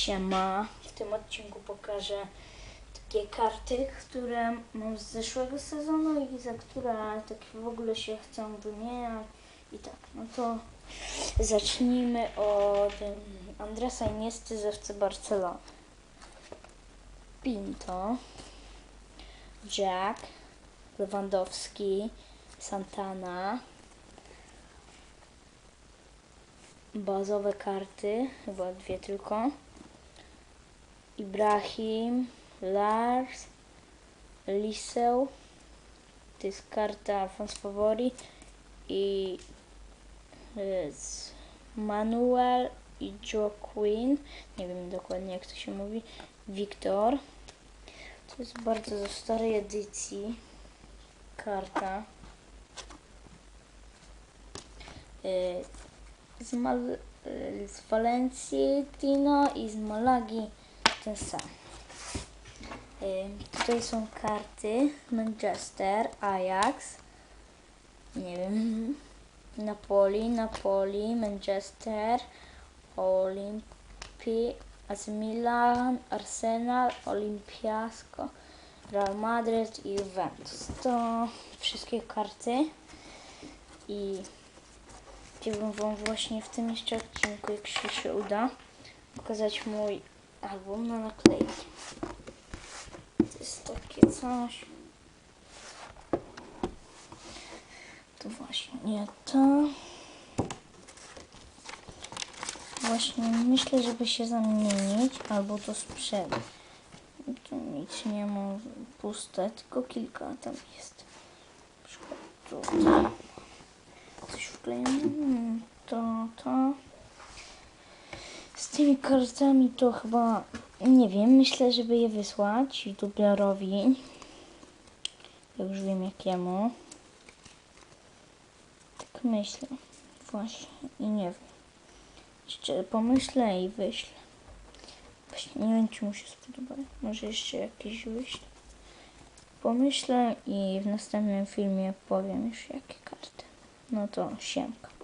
Siema. W tym odcinku pokażę takie karty, które mam z zeszłego sezonu i za które tak w ogóle się chcą wymieniać. I tak, no to zacznijmy od Andresa Iniesty z FC Barcelona. Pinto, Jack, Lewandowski, Santana, bazowe karty, chyba dwie tylko. Ibrahim, Lars, Liseł, to jest karta Fons Favori i z Manuel i Joaquin, nie wiem dokładnie jak to się mówi, Wiktor. To jest bardzo ze starej edycji karta. Y, z, Mal- y, z Walencji Tino i z Malagi ten sam. Tutaj są karty Manchester, Ajax, nie wiem, Napoli, Napoli, Manchester, Olimpi, AC Milan, Arsenal, Olimpiasko, Real Madrid i Juventus. To wszystkie karty i Chciałbym Wam właśnie w tym jeszcze odcinku, jak się uda, pokazać mój album na naklejki. To jest takie coś. To właśnie nie to. Właśnie myślę, żeby się zamienić albo to sprzedać. Tu nic nie ma puste, tylko kilka tam jest. Na przykład tutaj coś wklejone. Hmm, To, to. Z tymi kartami to chyba, nie wiem, myślę, żeby je wysłać dublerowi. Ja już wiem jakiemu. Tak myślę. Właśnie. I nie wiem. Jeszcze pomyślę i wyślę. Właśnie nie wiem, czy mu się spodoba. Może jeszcze jakieś wyślę. Pomyślę i w następnym filmie powiem już jakie karty. No to siemka.